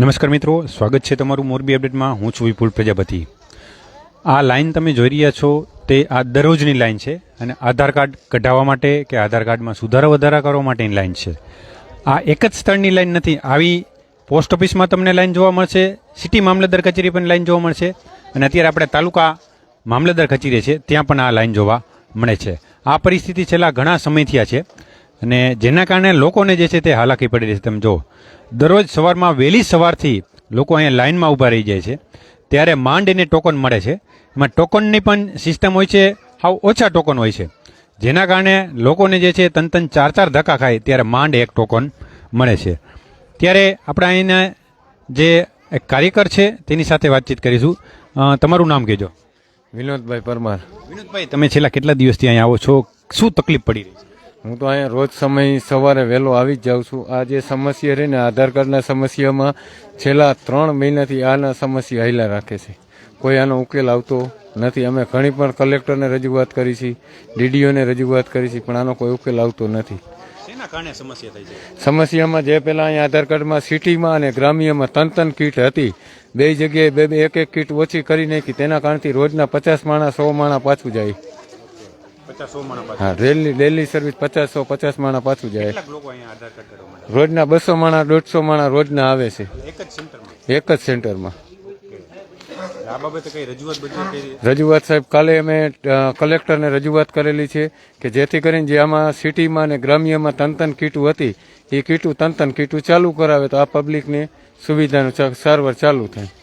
નમસ્કાર મિત્રો, સ્વાગત છે તમારું મોરબી અપડેટમાં. હું છું વિપુલ પ્રજાપતિ. આ લાઇન તમે જોઈ રહ્યા છો, તે આ દરરોજની લાઇન છે અને આધાર કાર્ડ કઢાવવા માટે કે આધાર કાર્ડમાં સુધારા વધારા કરવા માટેની લાઇન છે. આ એક જ સ્થળની લાઇન નથી, આવી પોસ્ટ ઓફિસમાં તમને લાઈન જોવા મળશે, સિટી મામલતદાર કચેરી પણ લાઈન જોવા મળશે અને અત્યારે આપણે તાલુકા મામલતદાર કચેરી છે, ત્યાં પણ આ લાઇન જોવા મળે છે. આ પરિસ્થિતિ છેલ્લા ઘણા સમયથી આ છે. અને જેના કારણે લોકોને જે છે તે હાલાકી પડી રહી છે. તમે જો દરરોજ સવારમાં વહેલી સવારથી લોકો અહીંયા લાઇનમાં ઊભા રહી જાય છે. ત્યારે માંડ એને ટોકન મળે છે. એમાં ટોકનની પણ સિસ્ટમ હોય છે આવું ઓછા ટોકન હોય છે. જેના કારણે લોકોને જે છે તન તન ચાર ચાર ધક્કા ખાય ત્યારે માંડ એક ટોકન મળે છે. ત્યારે આપણે અહીંના જે એક કાર્યકર છે તેની સાથે વાતચીત કરીશું. તમારું નામ કહેજો. વિનોદભાઈ પરમાર. વિનોદભાઈ તમે છેલ્લા કેટલા દિવસથી અહીંયા આવો છો? શું તકલીફ પડી રહી છે? હું તો અહીંયા રોજ સમય સવારે વહેલો આવી જ જાઉં છું. આ જે સમસ્યા રહી ને આધાર કાર્ડના સમસ્યામાં છેલ્લા ત્રણ મહિનાથી આના સમસ્યા હાઈલા રાખે છે. કોઈ આનો ઉકેલ આવતો નથી. અમે ઘણી પણ કલેક્ટરને રજૂઆત કરી છે ડીડીઓને રજૂઆત કરી છે પણ આનો કોઈ ઉકેલ આવતો નથી. શેના કારણે સમસ્યા થઈ સમસ્યામાં જે પહેલાં અહીંયા આધાર કાર્ડમાં સિટીમાં અને ગ્રામ્યમાં ત્રણ ત્રણ કીટ હતી. બે જગ્યાએ બે બે એક એક કીટ ઓછી કરી નાખી. તેના કારણથી રોજના પચાસ માણા સો માણા પાછું જાય પચાસ સો માણસ પાસે. હા ડેલી ડેલી સર્વિસ પચાસો પચાસ માણા પાછું જાય. રોજના બસો માણા દોઢસો માણા રોજના આવે છે. એક જ સેન્ટરમાં? રજૂઆત સાહેબ કાલે અમે કલેક્ટરને રજૂઆત કરેલી છે કે જેથી કરીને જે આમાં સિટીમાં અને ગ્રામ્યમાં તન તન કીટું હતી એ કીટું તન તન કીટું ચાલુ કરાવે તો આ પબ્લિકને સુવિધાનું સારવાર ચાલુ થાય.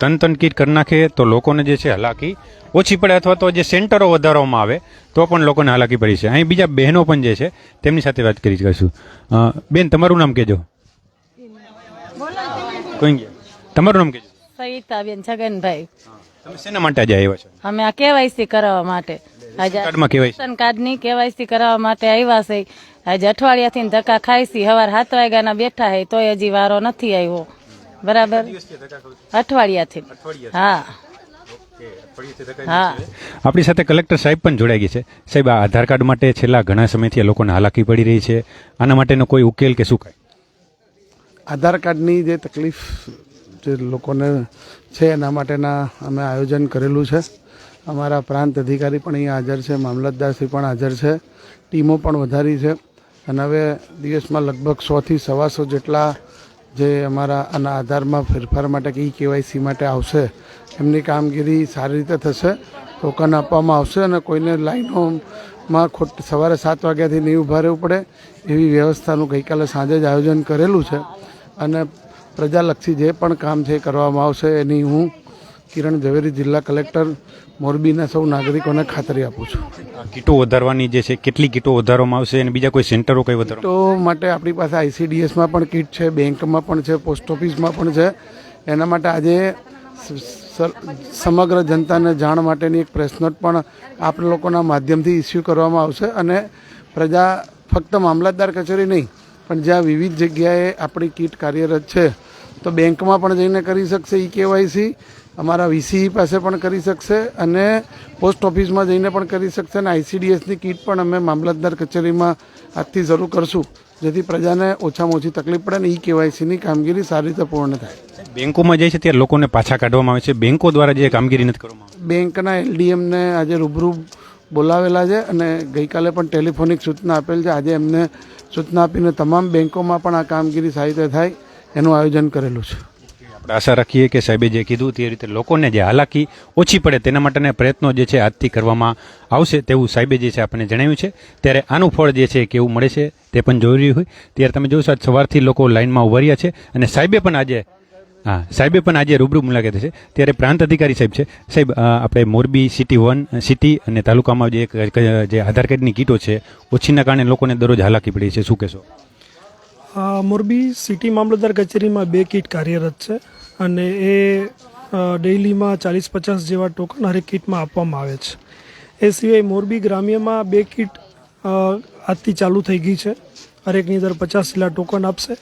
તન તન કીટ કરી નાખે તો લોકોને જે છે હલાકી ઓછી પડે અથવા તો જે સેન્ટરો વધારવામાં આવે તો પણ લોકોને હાલાકી પડી છે. અહીં બીજા બહેનો પણ જે છે તેમની સાથે વાત કરી કરીશું બેન તમારું નામ કહેજો. તમારું નામ કહેજો. સવિતાબેન છગનભાઈ તમે શેના માટે આજે આવ્યા છો? અમે આ કેવાયસી કરાવવા માટે. આજે કાર્ડમાં કહેવાય છે રેશન કેવાયસી કરાવવા માટે આવ્યા છે. આજે અઠવાડિયાથી ધક્કા ખાઈસી સવાર સાત વાગ્યાના બેઠા હે તોય હજી વારો નથી આવ્યો. બરાબર? અઠવાડિયાથી. હા. હા. આપણી સાથે કલેક્ટર સાહેબ પણ જોડાઈ ગઈ છે. સાહેબ આ આધાર કાર્ડ માટે છેલ્લા ઘણા સમયથી આ લોકોને હાલાકી પડી રહી છે. આના માટેનો કોઈ ઉકેલ કે શું કાંઈ? આધાર કાર્ડની જે તકલીફ જે લોકોને છે એના માટેના અમે આયોજન કરેલું છે. અમારા પ્રાંત અધિકારી પણ અહીંયા હાજર છે મામલતદારશ્રી પણ હાજર છે ટીમો પણ વધારી છે. અને હવે દિવસમાં લગભગ સોથી સવાસો જેટલા જે અમારા આના આધારમાં ફેરફાર માટે કે ઈ કેવાયસી માટે આવશે, એમની કામગીરી સારી રીતે થશે, ટોકન આપવામાં આવશે અને કોઈને લાઈનોમાં ખોટ સવારે સાત વાગ્યાથી નહીં ઊભા રહેવું પડે એવી વ્યવસ્થાનું ગઈકાલે સાંજે જ આયોજન કરેલું છે. અને પ્રજાલક્ષી જે પણ કામ છે એ કરવામાં આવશે એની હું કિરણ ઝવેરી જિલ્લા કલેક્ટર મોરબીના સૌ નાગરિકોને ખાતરી આપું છું. કીટો વધારવાની જે છે કેટલી કીટો વધારવામાં આવશે અને બીજા કોઈ સેન્ટરો કઈ વધારો તો માટે આપણી પાસે આઈસીડીએસમાં પણ કીટ છે બેંકમાં પણ છે પોસ્ટ ઓફિસમાં પણ છે. એના માટે આજે સમગ્ર જનતાને જાણ માટેની એક પ્રેસ નોટ પણ આપ લોકોના માધ્યમથી ઇસ્યુ કરવામાં આવશે અને પ્રજા ફક્ત મામલતદાર કચેરી નહીં પણ જ્યાં વિવિધ જગ્યાએ આપણી કીટ કાર્યરત છે તો બેંકમાં પણ જઈને કરી શકશે ઈ કેવાયસી. અમારા વીસી પાસે પણ કરી શકશે અને પોસ્ટ ઓફિસમાં જઈને પણ કરી શકશે અને આઈસીડીએસની કીટ પણ અમે મામલતદાર કચેરીમાં આજથી શરૂ કરશું જેથી પ્રજાને ઓછામાં ઓછી તકલીફ પડે ને ઈ કેવાયસીની કામગીરી સારી રીતે પૂર્ણ થાય. બેંકોમાં જાય છે ત્યારે લોકોને પાછા કાઢવામાં આવે છે. બેંકો દ્વારા જે કામગીરી નથી કરવામાં બેંકના એલડીએમને આજે રૂબરૂ બોલાવેલા છે અને ગઈકાલે પણ ટેલિફોનિક સૂચના આપેલ છે. આજે એમને સૂચના આપીને તમામ બેંકોમાં પણ આ કામગીરી સારી રીતે થાય એનું આયોજન કરેલું છે. આશા રાખીએ કે સાહેબે જે કીધું તે રીતે લોકોને જે હાલાકી ઓછી પડે તેના માટેના પ્રયત્નો જે છે આજથી કરવામાં આવશે તેવું સાહેબે જે છે આપણને જણાવ્યું છે. ત્યારે આનું ફળ જે છે કેવું મળે છે તે પણ જરૂરી હોય. ત્યારે તમે જોશો આજ સવારથી લોકો લાઇનમાં ઊભા રહ્યા છે અને સાહેબે પણ આજે, હા, સાહેબે પણ આજે રૂબરૂ મુલાકાત છે. ત્યારે પ્રાંત અધિકારી સાહેબ છે. સાહેબ આપણે મોરબી સિટી વન સિટી અને તાલુકામાં જે જે આધાર કાર્ડની કીટો છે, ઓછીના કારણે લોકોને દરરોજ હાલાકી પડી છે. શું કહેશો? મોરબી સિટી મામલતદાર કચેરીમાં બે કીટ કાર્યરત છે. અને એ ડેઇલીમાં ચાલીસ પચાસ જેવા ટોકન હરેક કીટમાં આપવામાં આવે છે. એ સિવાય મોરબી ગ્રામ્યમાં બે કીટ આજથી ચાલુ થઈ ગઈ છે. હરેકની અંદર પચાસ જેટલા ટોકન આપશે.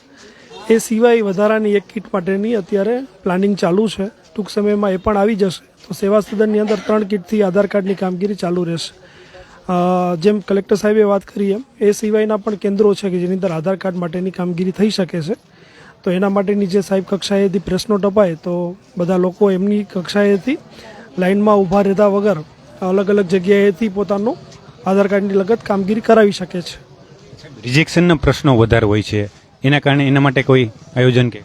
એ સિવાય વધારાની એક કીટ માટેની અત્યારે પ્લાનિંગ ચાલુ છે. ટૂંક સમયમાં એ પણ આવી જશે. તો સેવા સદનની અંદર ત્રણ કીટથી આધાર કાર્ડની કામગીરી ચાલુ રહેશે. જેમ કલેક્ટર સાહેબે વાત કરી એમ, એ સિવાયના પણ કેન્દ્રો છે કે જેની અંદર આધાર કાર્ડ માટેની કામગીરી થઈ શકે છે. તો એના માટેની જે સાહેબ કક્ષાએથી પ્રશ્નો ટપાય તો બધા લોકો એમની કક્ષાએથી લાઇનમાં ઊભા રહેતા વગર અલગ અલગ જગ્યાએથી પોતાનું આધાર કાર્ડની લગત કામગીરી કરાવી શકે છે. રિજેક્શનના પ્રશ્નો વધારે હોય છે. એના કારણે એના માટે કોઈ આયોજન કે?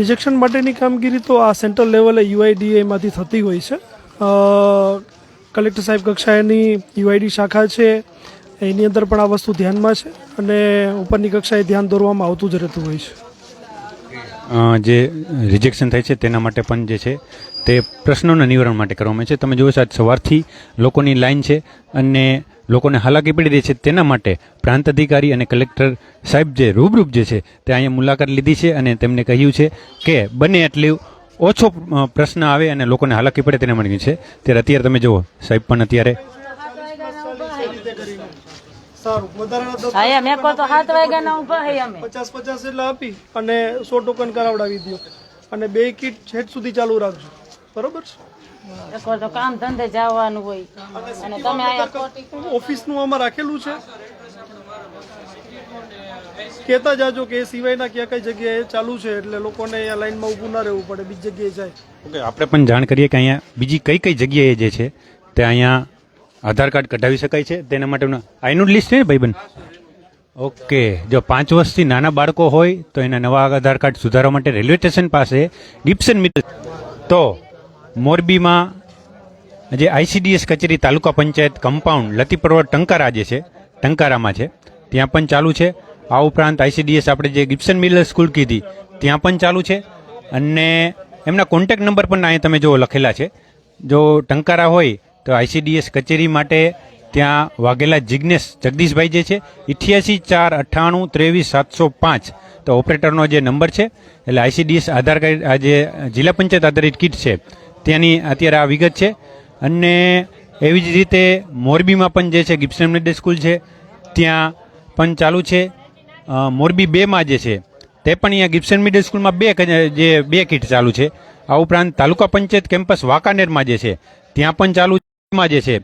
રિજેક્શન માટેની કામગીરી તો આ સેન્ટ્રલ લેવલે યુઆઈડીએમાંથી થતી હોય છે. કલેક્ટર સાહેબ કક્ષાએની યુઆઈડી શાખા છે. એની અંદર પણ આ વસ્તુ ધ્યાનમાં છે અને ઉપરની કક્ષાએ ધ્યાન દોરવામાં આવતું જ રહેતું હોય છે. જે રિજેક્શન થાય છે તેના માટે પણ જે છે તે પ્રશ્નોના નિવારણ માટે કરવામાં છે. તમે જુઓ સાહેબ સવારથી લોકોની લાઈન છે અને લોકોને હાલાકી પડી રહી છે તેના માટે પ્રાંત અધિકારી અને કલેક્ટર સાહેબ જે રૂબરૂપ જે છે તે અહીંયા મુલાકાત લીધી છે અને તેમને કહ્યું છે કે બને એટલું ઓછો પ્રશ્ન આવે અને લોકોને હાલાકી પડે તેના માટે છે. ત્યારે અત્યારે તમે જુઓ, સાહેબ પણ અત્યારે સારું. વધારાના હા એમ તો સાત વાગ્યાના ઊભા હે અમે. પચાસ પચાસ એટલે આપી અને સો ટોકન કરાવડાવી દો. અને બે કીટ છેટ સુધી ચાલુ રાખજો. બરોબર છે? તો કામ ધંધે જવાનું હોય. અને તમે ઓફિસનું આમાં રાખેલું છે. કહેતા જાજો કે એ સિવાયના ક્યાં કઈ જગ્યાએ ચાલુ છે એટલે લોકોને અહીંયા લાઈનમાં ઊભું ના રહેવું પડે બીજી જગ્યાએ જાય. ઓકે આપણે પણ જાણ કરીએ કે અહીંયા બીજી કઈ કઈ જગ્યાએ જે છે તે અહીંયા આધાર કાર્ડ કઢાવી શકાય છે? તેના માટેનું આઈનું લિસ્ટ છે, ભાઈબંધ? ઓકે. જો પાંચ વર્ષથી નાના બાળકો હોય, તો એના નવા આધાર કાર્ડ સુધારવા માટે રેલવે સ્ટેશન પાસે ગિબ્સન મિત્ર તો, મોરબીમાં જે આઈસીડીએસ કચેરી તાલુકા પંચાયત કમ્પાઉન્ડ લતી ટંકારા જે છે, ટંકારામાં છે, ત્યાં પણ ચાલુ છે. આ ઉપરાંત આઈસીડીએસ આપણે જે ગિપ્સન મિલર સ્કૂલ કીધી, ત્યાં પણ ચાલુ છે. અને એમના કોન્ટેક નંબર પણ અહીંયા તમે જો લખેલા છે. જો ટંકારા હોય તો આઈસીડીએસ કચેરી માટે ત્યાં વાઘેલા જિજ્ઞેશ જગદીશભાઈ જે છે, ઇઠ્યાસી ચાર અઠ્ઠાણું ત્રેવીસ સાતસો પાંચ. તો ઓપરેટરનો જે નંબર છે, એટલે આઈસીડીએસ આધાર કાર્ડ, આ જે જિલ્લા પંચાયત આધારિત કીટ છે, ત્યાંની અત્યારે આ વિગત છે. અને એવી જ રીતે મોરબીમાં પણ જે છે ગિબ્સન મિડિલ સ્કૂલ છે, ત્યાં પણ ચાલુ છે. મોરબી બેમાં જે છે, તે પણ અહીંયા ગિપ્સન મિડલ સ્કૂલમાં બે જે બે કીટ ચાલુ છે. આ ઉપરાંત તાલુકા પંચાયત કેમ્પસ વાંકાનેરમાં જે છે, ત્યાં પણ ચાલુ માં જે છે,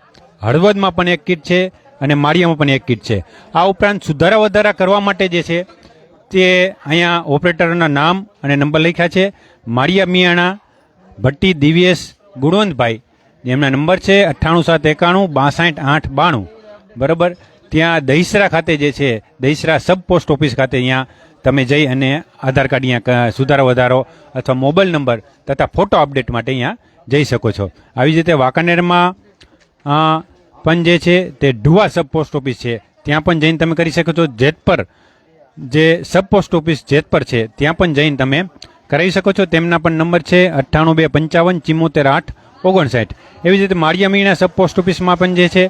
હળવદમાં પણ એક કીટ છે અને માળિયામાં પણ એક કીટ છે. આ ઉપરાંત સુધારા વધારા કરવા માટે જે છે, તે અહીંયા ઓપરેટરના નામ અને નંબર લખ્યા છે. માળિયા મિયાણા, ભટ્ટી દિવ્યેશ, ગુણવંતભાઈ. જેમના નંબર છે અઠ્ઠાણું સાત એકાણું, બાસઠ આઠ બાણું. બરાબર? ત્યાં દહીસરા ખાતે જે છે, દહીસરા સબ પોસ્ટ ઓફિસ ખાતે અહીંયા તમે જઈ અને આધાર કાર્ડ અહીંયા સુધારો વધારો અથવા મોબાઈલ નંબર તથા ફોટો અપડેટ માટે અહીંયા જઈ શકો છો. આવી જ રીતે વાંકાનેરમાં પણ જે છે તે ઢુવા સબ પોસ્ટ ઓફિસ છે. ત્યાં પણ જઈને તમે કરી શકો છો જેતપર. જે સબ પોસ્ટ ઓફિસ જેતપર છે, ત્યાં પણ જઈને તમે કરાવી શકો છો. તેમના પણ નંબર છે અઠ્ઠાણું બે પંચાવન ચિમ્મોતેર આઠ ઓગણસાઠ. એવી જ રીતે માળિયા મીણા સબ પોસ્ટ ઓફિસમાં પણ જે છે,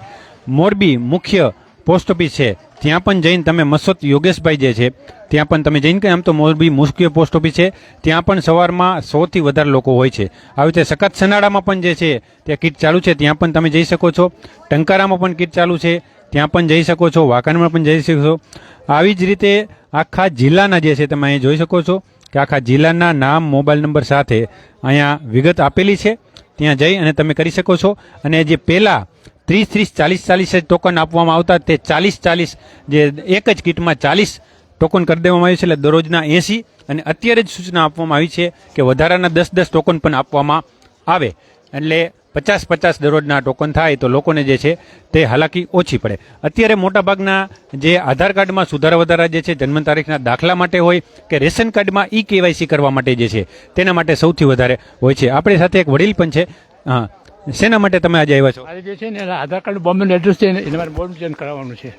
મોરબી મુખ્ય પોસ્ટ ઓફિસ છે. ત્યાં પણ જઈને તમે મસત યોગેશભાઈ જે છે, ત્યાં પણ તમે જઈને કે આમ તો મોરબી મુખ્ય પોસ્ટ ઓફિસ છે, ત્યાં પણ સવારમાં સૌથી વધારે લોકો હોય છે. આવી રીતે સખત સનાડામાં પણ જે છે, ત્યાં કીટ ચાલુ છે, ત્યાં પણ તમે જઈ શકો છો. ટંકારામાં પણ કીટ ચાલુ છે, ત્યાં પણ જઈ શકો છો. વાંકાનેરમાં પણ જઈ શકો છો. આવી જ રીતે આખા જિલ્લાના જે છે, તમે અહીં જોઈ શકો છો કે આખા જિલ્લાના નામ, મોબાઈલ નંબર સાથે અહીંયા વિગત આપેલી છે. ત્યાં જઈ અને તમે કરી શકો છો. અને જે પહેલાં ત્રીસ ત્રીસ, ચાલીસ ચાલીસ જ ટોકન આપવામાં આવતા. તે ચાલીસ ચાલીસ જે એક જ કીટમાં ચાલીસ ટોકન કરી દેવામાં આવ્યું છે, એટલે દરરોજના એંસી. અને અત્યારે જ સૂચના આપવામાં આવી છે કે વધારાના દસ દસ ટોકન પણ આપવામાં આવે. એટલે પચાસ પચાસ દરરોજના ટોકન થાય તો લોકોને જે છે તે હાલાકી ઓછી પડે. અત્યારે મોટાભાગના જે આધાર કાર્ડમાં સુધારા વધારા જે છે, જન્મ તારીખના દાખલા માટે હોય કે રેશન કાર્ડમાં ઈ કેવાયસી કરવા માટે જે છે, તેના માટે સૌથી વધારે હોય છે. આપણી સાથે એક વડીલ પણ છે. હા. શેના માટે તમે આજે આવ્યા છો? આજે જે છે ને આધાર કાર્ડ બોમ્બેનું એડ્રેસ છે ને એને મારે બોમ્બે ચેન્જ કરાવવાનું છે.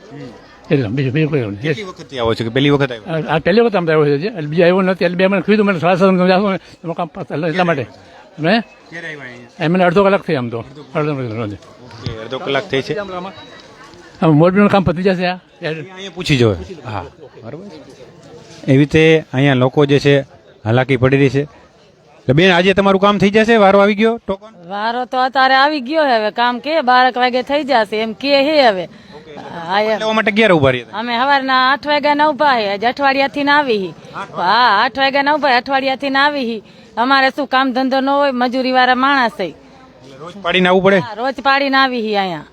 એટલે બીજું બીજું કોઈ. કેટલી વખતથી આવો છો કે પહેલી વખત આવ્યા આ પહેલી વખત અમે આવ્યો છે એટલે બીજા આવ્યો નથી એટલે બે મને કીધું મને સાડા સાત એમાં કામ એટલા માટે. મેં ક્યારે આવ્યા અહીંયા? એમ મને અડધો કલાક થઈ આમ તો. અડધો કલાક. અડધો કલાક થઈ છે. મોરબીનું કામ પતી જશે આ? પૂછી જો હા. બરાબર એવી રીતે અહીંયા લોકો જે છે હાલાકી પડી રહી છે. એટલે બેન આજે તમારું કામ થઈ જશે? વારો આવી ગયો? ટોકન? વારો તો અત્યારે આવી ગયો હવે કામ કે બારક વાગે થઈ જશે એમ કે હે હવે લેવા માટે ઊભા અમે સવારના આઠ વાગ્યા ના ઊભા હે આજે અઠવાડિયાથી ના આવી હા. આઠ વાગ્યા? ના ઊભા અઠવાડિયાથી ના આવી હી. અમારે શું કામ ધંધો ન હોય મજૂરી વાળા માણસ રોજ પાડીને આવવું પડે? રોજ પાડીને આવી હી અહીંયા.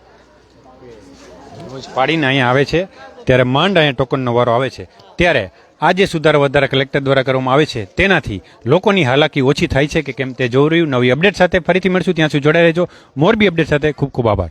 રોજ પાડીને અહીંયા આવે છે. ત્યારે માંડ અહીંયા ટોકનનો વારો આવે છે. ત્યારે આ જે સુધારા વધારા કલેક્ટર દ્વારા કરવામાં આવે છે. તેનાથી લોકોની હાલાકી ઓછી થાય છે કે કેમ તે જોઈ રહ્યું. નવી અપડેટ સાથે ફરીથી મળશું. ત્યાં સુધી જોડાઈ રહેજો. મોરબી અપડેટ સાથે ખૂબ ખૂબ આભાર.